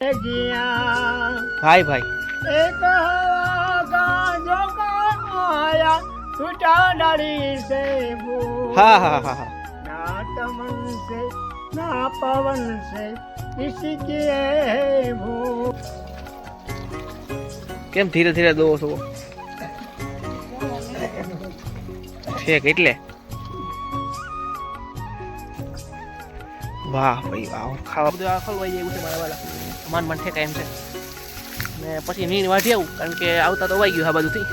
ભાઈ ભાઈ. એક ગાજો કાયા છૂટા ડાળી સે હા હા હા ના તમન સે ના પવન સે ઇસી કે ભૂ કેમ ધીરે ધીરે દો છો? છે કેટલે? વાહ ભાઈ વાહ. ખાવા બધું આ ખોલવાઈ જાય એવું મારા વાલા. માન માન ઠેકા એમ છે. ને પછી નીણ વાઢી આવું, કારણ કે આવતા તો વાઈ ગયું આ બાજુથી.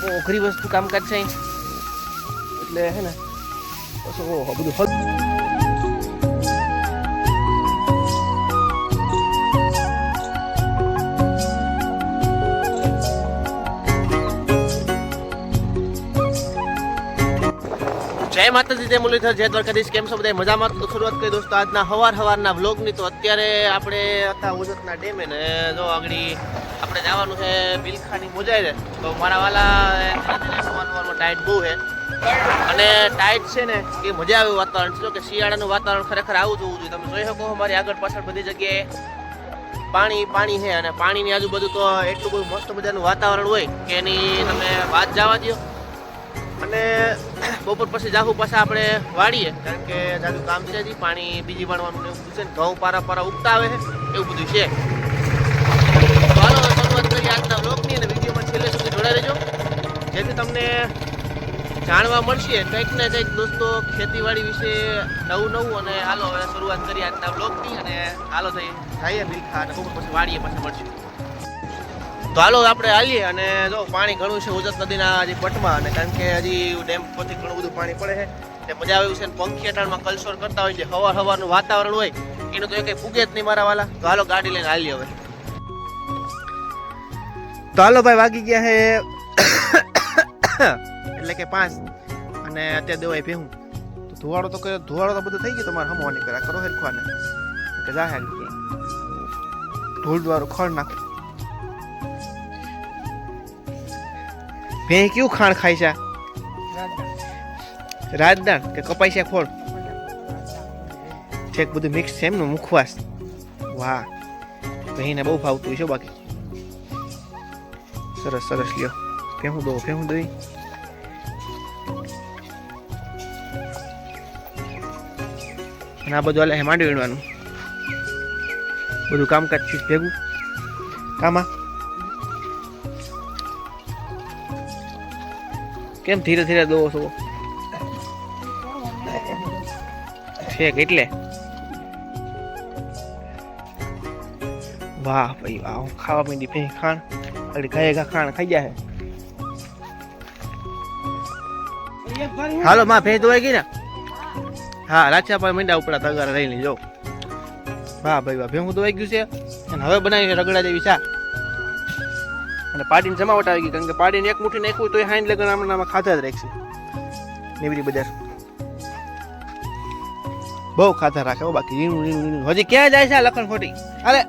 બહુ અઘરી વસ્તુ કામકાજ છે એટલે હે ને પછી ઓહો બધું જય માતાજી, જય મુરલીધર, જય દ્વારકાધીશ, કેમ છો બધા મજામાં? તો શરૂઆત કરી દોસ્તો, આજના હવાર હવારના વ્લોગની. તો અત્યારે આપણે હતા ઉજતના ડેમે ને જો આગળ આપણે જવાનું છે બિલખાની મોજાઈ છે તો મારા વાલા સવારમાં ટાઈટ બહુ છે. અને ટાઈટ છે ને, એ મજા આવે વાતાવરણ છે. કે શિયાળાનું વાતાવરણ ખરેખર આવું જોવું જોઈએ. તમે જોઈ શકો અમારી આગળ પાછળ બધી જગ્યાએ પાણી પાણી છે. અને પાણીની આજુબાજુ તો એટલું બધું મસ્ત મજાનું વાતાવરણ હોય કે એની તમે વાત જવા દો અને બપોર પછી જાહુ પાછા આપણે વાળીએ. કારણ કે જાજુ કામ છે હજી, પાણી બીજી વાળવાનું એવું બધું છે ને, ઘઉં પારા પારા ઉગતા આવે એવું બધું છે. ચાલો શરૂઆત કરીએ આજના બ્લોગની અને વિડીયોમાં છેલ્લે સુધી જોડાઈ રહેજો. જેથી તમને જાણવા મળશે. કંઈક ને કંઈક દોસ્તો, ખેતીવાડી વિશે નવું નવું અને હાલો, હવે શરૂઆત કરીએ આજના બ્લોગની અને હાલો થઈ જઈએ બિલખા અને બપોર પછી વાળીએ, પછી મળશે. તો હાલો આપણે હાલીએ અને જો પાણી ઘણું છે ઉજત નદીના હજી પટમાં અને કારણ કે હજી ડેમ પરથી ઘણું બધું પાણી પડે છે. તે મજા આવે એવું છે પંખી અટાણમાં કલસોર કરતા હોય જે હવાર હવારનું વાતાવરણ હોય, એનું તો એ કંઈ પૂગે જ નહીં મારા વાલા. તો હાલો ગાડી લઈને હાલીએ હવે. તો હાલો ભાઈ વાગી ગયા છે એટલે કે પાંચ અને અત્યારે દેવાય ભેહું. તો ધુવાડો તો કયો ધુવાડો તો બધું થઈ ગયું તમારે હમવાની કરા કરો હેરખવાને. કે જા હેલ ધૂળ દ્વારો ખડ નાખો. ભેં કેવું ખાણ ખાય છે? રાજદાણ કે કપાઈ છે ખોળ? છેક બધું મિક્સ છે એમનું મુખવાસ? વાહ. ભેંને બહુ ભાવતું છે બાકી. સરસ સરસ લ્યો. ફેંકું દો ફેંકું દઈ. અને આ બધું હાલે માંડી વીણવાનું. બધું કામકાજ ભેગું. કામા કેમ ધીરે ધીરે દો છો? છે કેટલે વાહ ભાઈ, વાહ ખાવા માંડી ભેં ખાણ. એટલે ગાય ગા ખાણ ખાઈ જાય હાલો, માં ભેં ધોવાઈ ગઈ ને? હા રાચા પર મીંડા ઉપડા તગારા રહી લેજો વાહ ભાઈ, વાહ ભેં ધોવાઈ ગયું છે. અને હવે બનાવી રગડા જેવી ચા અને પાડીને જમાવટ આવી ગઈ, કારણ કે પાડીને એક મુઠ્ઠી નાખવું તો એ હાઈન લગન આમાં આમાં ખાતા જ રાખશે. નીવડી બજાર. બહુ ખાતા રાખે હો, બાકી રીણું રીણું રીણું હજી ક્યાં જાય છે આ લખણ ખોટી? અરે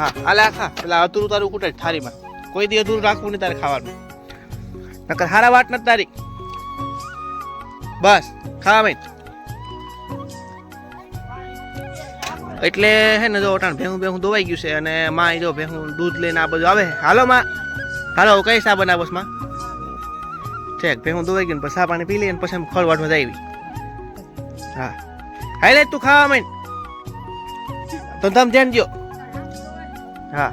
હા આલે આખા પેલા અધૂરું તારું કૂટે થારીમાં કોઈ દી અધૂરું રાખવું નહીં તારે ખાવાનું. નકર હારા વાટ નથી તારી. બસ, ખાવા મેં એટલે હે ને જો ઓટાણ ભેહું ભેહું દોવાઈ ગયું છે અને માં જો ભેહું દૂધ લઈને આ બધું આવે. હાલો માં. હાલો કઈ સા બનાવોસમાં? ઠેક, ભેહું દોવાઈ ગયું પછી સા પાણી પી લઈએ પછી એમ ખોળ વાટવા જાય હા. હાઈ લે, તું ખાવા માંડ. તો તમે ધ્યાન દો હા.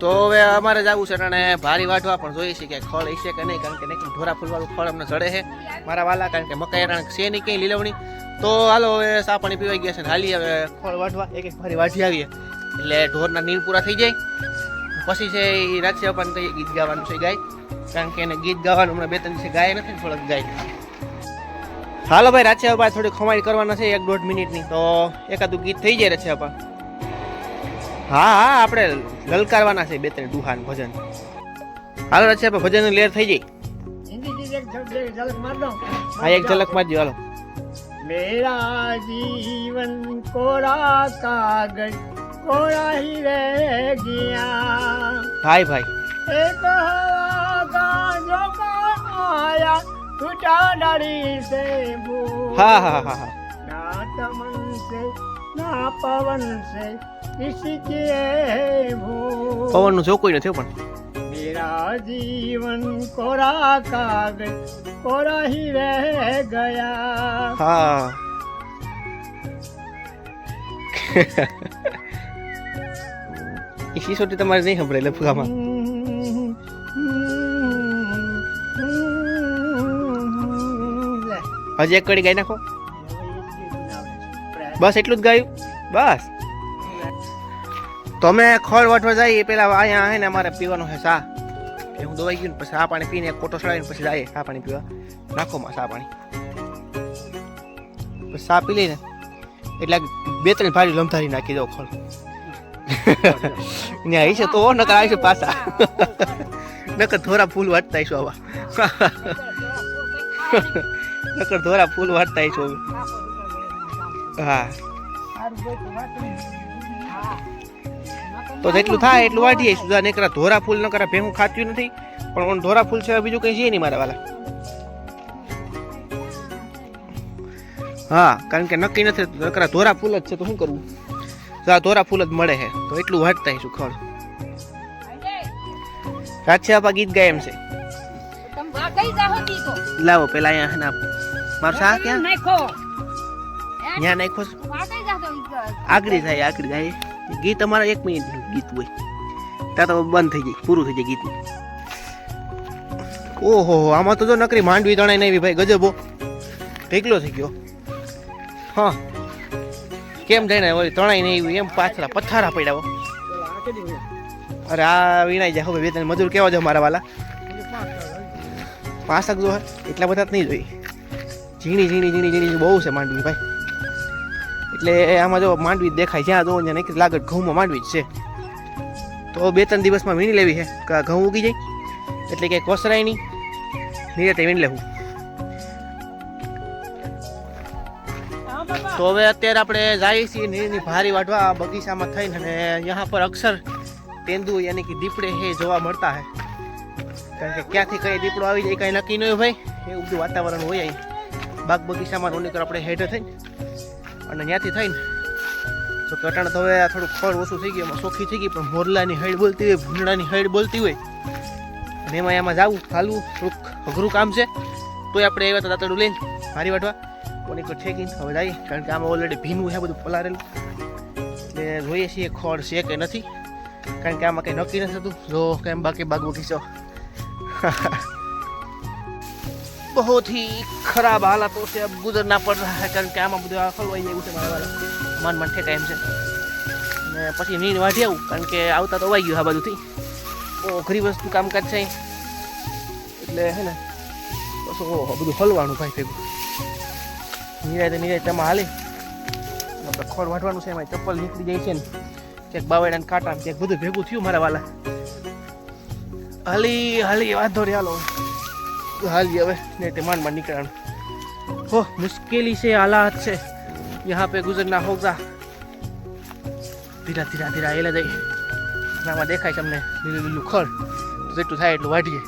તો હવે અમારે જવું છે અને ભારી વાટવા પણ જોઈએ છે કે ખળ હશે કે નહીં, કારણ કે નહીં ઢોરા ફૂલવાળું ખળ અમને ચડે છે. મારા વાલા, કારણ કે મકાઈ અટાણે છે નહીં કંઈ લીલવણી. તો હાલો, હવે સા પાણી પીવાઈ ગયા છે હાલી હવે ખોળ વાટવા એક એક ફરી વાઢી આવીએ. એટલે ઢોરના નીર પૂરા થઈ જાય. પછી છે એ રાખશે કહીએ ગીત ગાવાનું છે ગાય. કારણ કે એને ગીત ગાવાનું હમણાં બે, ત્રણ દિવસે ગાય નથી થોડોક ગાય. હાલો ભાઈ રાચે અપા થોડી ખમાઈ કરવાના છે, એક દોઢ મિનિટની. તો એકાદું ગીત થઈ જાય રાચે અપા હા હા, આપણે લલકારવાના છે, બે, ત્રણ દુહાન ભજન. હાલો રાચે અપા ભજન લેર થઈ જાય. બીજી એક ઝલક માર દો હા હાલો. મેરા જીવન કોરા કાગજ કોરા હી રહે ગયા. ભાઈ ભાઈ. એક ગાંજો આયા તૂટા ડરી સે હા હા હા હા. ના તમન સે ના પવન સે પવનનું જોવું કોઈ નથી પણ. मेरा जीवन कोरा कागज कोरा ही रह गया હા એ સિસોટી તમારે નહીં સંભળાય લફગામાં લે. હજી એક કડી ગાઈ નાખો બસ એટલું જ ગાયું બસ તો અમે ખોળ વાટવા જઈએ પેલા અહીંયા હે ને અમારે પીવાનું છે ચા એ હું દવાઈ ગયું ને પછી આ પાણી પીને કોટો ચડાવીને પછી જાય આ પાણી પીવા. નાખો માં સા પાણી. પછી સા પી લઈને એટલે બે ત્રણ ભારી લમધારી નાખી દો ખોલ. ત્યાં આવી છે તો નકર આવીશું પાછા. નકર ધોરા ફૂલ વાટતા આવીશું આવા. નકર ધોરા ફૂલ વાટતા આવીશું હા. તો જેટલું થાય એટલું વાટીએ સુધા નીકળા ધોરા ફૂલ ન કરા ભેગું ખાતું નથી. પણ ધોરા ફૂલ છે બીજું કંઈ છે નહીં મારા વાલા. હા કારણ કે નક્કી નથી નકરા ધોરા ફૂલ જ છે તો શું કરવું? તો આ ધોરા ફૂલ જ મળે છે તો એટલું વાટતા આવીશું ખડ છે આપા ગીત ગાય એમ છે. લાવો પેલા અહીંયા ના મારું શાહ ક્યાં? ત્યાં નાખો છો? આગળ થાય આગળ જાય ગીત અમારા એક મિનિટ ગીત હોય. ત્યાં તો બંધ થઈ જાય, પૂરું થઈ જાય ગીત. ઓહો, આમાં તો જો નકરી માંડવી તણાઈ નહીં ભાઈ ગજબો. ઢીકલો થઈ ગયો. હા. કેમ જઈને ઓલી તણાઈ નહીં એમ પાછળ પથ્થારા પડ્યા. અરે આ વિનાય જાય, હવે બે ત્રણ મજૂર કેવા જો મારા વાલા? પાસક જો એટલા બધા નહીં જોઈ ઝીણી ઝીણી ઝીણી ઝીણી બહુ છે માંડવી ભાઈ. એટલે આમાં જો માંડવી દેખાય જ્યાં જોવો ત્યાં નહીં લાગત ઘઉંમાં માંડવી જ છે. તો બે ત્રણ દિવસમાં વીણી લેવી છે. કે ઘઉં ઉગી જાય? એટલે કે કોસરાય નહીં નિરાતે વીણી લેવું. તો હવે અત્યારે આપણે જઈએ છીએ નીરની ભારી વાઢવા બગીચામાં થઈને અને અહીંયા પર અક્ષર તેંદુ યાની કે દીપડે હે જોવા મળતા હે. કારણ કે ક્યાંથી કઈ દીપડો આવી જાય કઈ નક્કી નહીં હોય એવું બધું વાતાવરણ હોય અહીં. બાગ બગીચામાં રોનીકર આપણે હેઠળ થઈને. અને ત્યાંથી થઈને, જો કે અટાણે તો હવે થોડુંક ફળ ઓછું થઈ ગયું, એમાં સોખી થઈ ગઈ, પણ મોરલાની હૈડ બોલતી હોય ભૂંડાની હૈડ બોલતી હોય. અને એમાં એમાં જવું, હાલવું, થોડુંક અઘરું કામ છે. તોય આપણે આવ્યા તો દાંતડું લઈને, મારી વાટવા. કોની કોઈ ઠેકીને, હવે જઈએ, કારણ કે આમાં ઓલરેડી ભીનું છે બધું પલારેલું. એટલે જોઈએ છીએ ખોળ છે કે નથી. કારણ કે આમાં કંઈ નક્કી નથી થતું. જો, કેમ બાકી બાગ ઉઠી બગીચો बहुत ही खराब हालातों से अब गुजरना पड़ रहा है કારણ કે આમાં બધું આ ખલવાઈ જાય છે મારા વાળા મન મન ઠેકાય એમ છે ને પછી નીર વાઢી આવું કારણ કે આવતા તો વાઈ ગયું આ બધુંથી બહુ અઘરી વસ્તુ કામકાજ છે અહીં. એટલે હે ને પછી ઓહો બધું હલવાનું ભાઈ ભેગું નિરાયતે નિરાયતે તેમાં હાલી આપણે ખોળ વાટવાનું છે એમાં ચપ્પલ નીકળી જાય છે ને ક્યાંક બાવડા ને કાંટા ને ક્યાંક બધું ભેગું થયું મારા વાલા હાલી હાલી વાંધો રે હાલો हाल હવે ને તે માંડ માંડ નીકળવાનું હો મુશ્કેલી છે હાલાત છે यहाँ पे गुजरना होगा ધીરા ધીરા ધીરા એલા જઈ અને આમાં દેખાય છે અમને લીલું લીલું ખડ તો જેટલું થાય એટલું વાઢીએ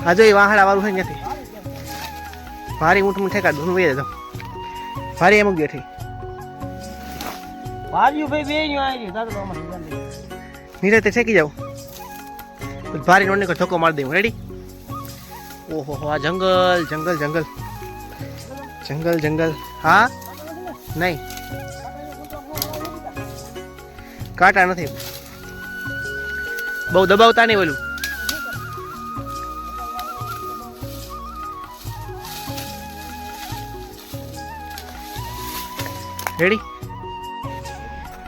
હા જો એ વાહડા વાળું છે ને ત્યાંથી ભારી ઊંટ ઊંટ ઠેકા ધૂન વહી જતો ભારી એમ ગયો ઠી ભાર્યું ભાઈ બે ન્યુ આવી દાદા અમારે નીરતે ઠેકી જાવ ભારી નોને ધક્કો મારી દઉં રેડી ઓહો આ જંગલ જંગલ જંગલ. જંગલ જંગલ. હા? નહીં. કાંટા નથી. બહુ દબાવતા નહીં ઓલું. રેડી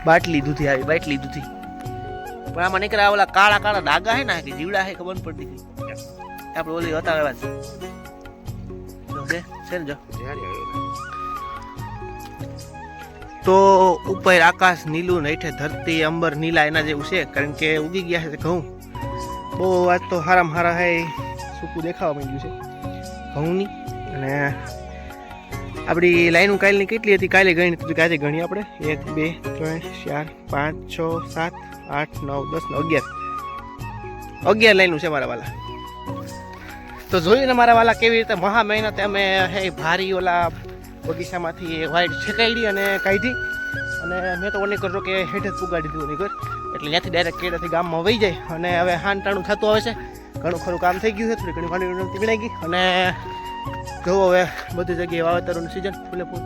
બાટલી દૂધી આવી, બાટલી દૂધી. પણ આમાં નીકળ્યા ઓલા કાળા કાળા ડાગા હે ને કે જીવડા હે, ખબર પડતી આપણે ઓલી હતા તો ઉપર આકાશ નીલું ને હેઠે ધરતી, અંબર નીલા એના જેવું છે, કારણ કે ઉગી ગયા છે ઘઉં. બહુ આજ તો હારામ હારા હે, સૂકું દેખાવા માંડ્યું છે. ઘઉંની અને આપણી લાઈનું કાલની કેટલી હતી? કાલે ગણી હતી કાલે ગણી આપણે. એક, બે, ત્રણ, ચાર, પાંચ, છ, સાત, આઠ, નવ, દસ અગિયાર. અગિયાર લાઈનું છે મારા વાલા. તો જોયું ને મારા વાલા કેવી રીતે મહા મહેનતે અમે, હે, ભારી ઓલા બગીચામાંથી વાઈટ છેકાઈડી અને કાઢી. અને મેં તો ઓની કરતો કે હેઠે જ પુગાડી દીધું ઓની કર એટલે ત્યાંથી ડાયરેક્ટ કેડાથી ગામમાં વહી જાય. અને હવે હાનટાણું થતું આવે છે. ઘણું ખરું કામ થઈ ગયું છે, થોડી ઘણી માંડવી વીણાઈ ગઈ. અને જો હવે બધી જગ્યાએ વાવેતરનું સિઝન ફૂલે ફૂલ.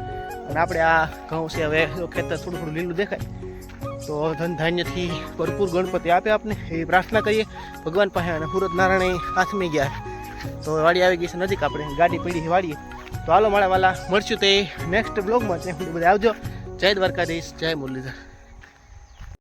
અને આપણે આ ઘઉં છે હવે ખેતર થોડું થોડું લીલું દેખાય. તો ધન ધાન્યથી ભરપૂર ગણપતિ આપે આપને. એવી પ્રાર્થના કરીએ. ભગવાન પાસે અને સુરત નારાયણ હાથમી ગયા. તો વાડી આવી ગઈ છે નજીક આપણે. ગાડી પડી છે વાડીએ. તો હાલો મારા વાલા, મળશું તે નેક્સ્ટ બ્લોગમાં સુધી બધા આવજો. જય દ્વારકાધીશ, જય મુરલીધર.